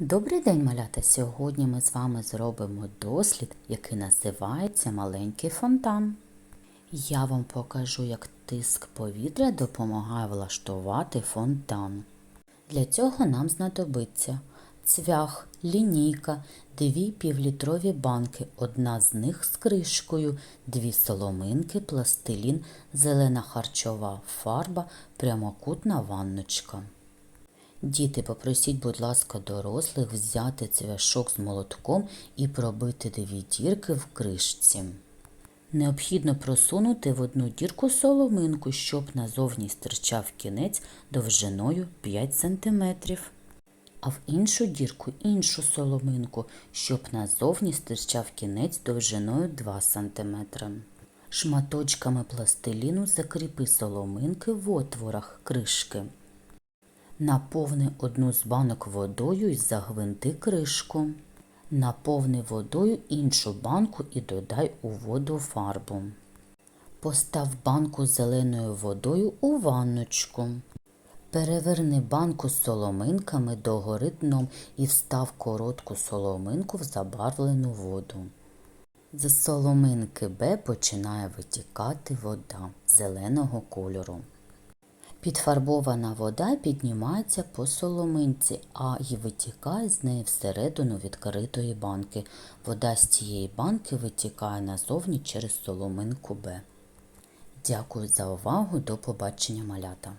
Добрий день, малята! Сьогодні ми з вами зробимо дослід, який називається Маленький фонтан. Я вам покажу, як тиск повітря допомагає влаштувати фонтан. Для цього нам знадобиться цвях, лінійка, дві півлітрові банки, одна з них з кришкою, дві соломинки, пластилін, зелена харчова фарба, прямокутна ванночка. Діти, попросіть, будь ласка, дорослих взяти цвяшок з молотком і пробити дві дірки в кришці. Необхідно просунути в одну дірку соломинку, щоб назовні стирчав кінець довжиною 5 см, а в іншу дірку іншу соломинку, щоб назовні стирчав кінець довжиною 2 см. Шматочками пластиліну закріпи соломинки в отворах кришки. Наповни одну з банок водою і загвинти кришку. Наповни водою іншу банку і додай у воду фарбу. Постав банку зеленою водою у ванночку. Переверни банку з соломинками догори дном і встав коротку соломинку в забарвлену воду. З соломинки Б починає витікати вода зеленого кольору. Підфарбована вода піднімається по соломинці, а й витікає з неї всередину відкритої банки. Вода з цієї банки витікає назовні через соломинку Б. Дякую за увагу. До побачення малята.